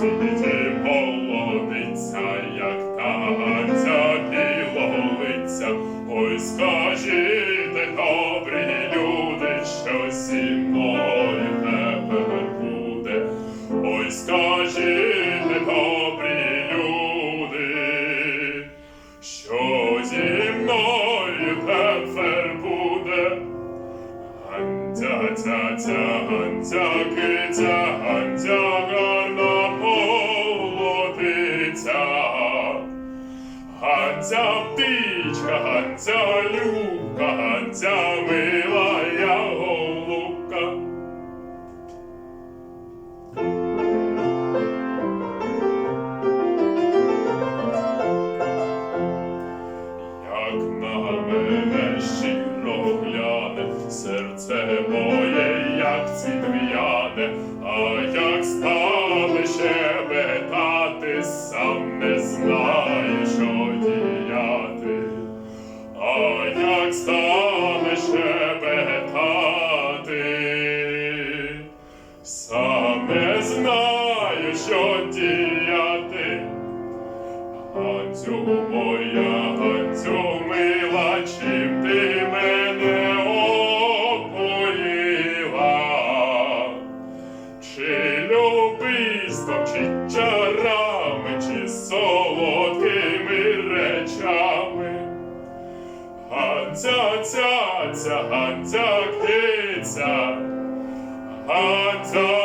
Сидить молодиця, як танця білого. Ой, скажіть, добрі люди, що зі мною тепер буде. Ой, скажіть, добрі люди, що зі мною тепер буде. Ганця, ця, ця, ганця, киця, ганця. Гандя птичка, гандя любка, гандя мила я голубка. Як на мене щиро гляне, серце моє, як цвіяне, а як стане щебетати, сам сам не знаю, що діяти. Ганцю моя, Ганцю мила, чим ти мене опоїла? Чи любистом, чи чарами, чи солодкими речами? Ганця, ця, ця, Ганця, On top.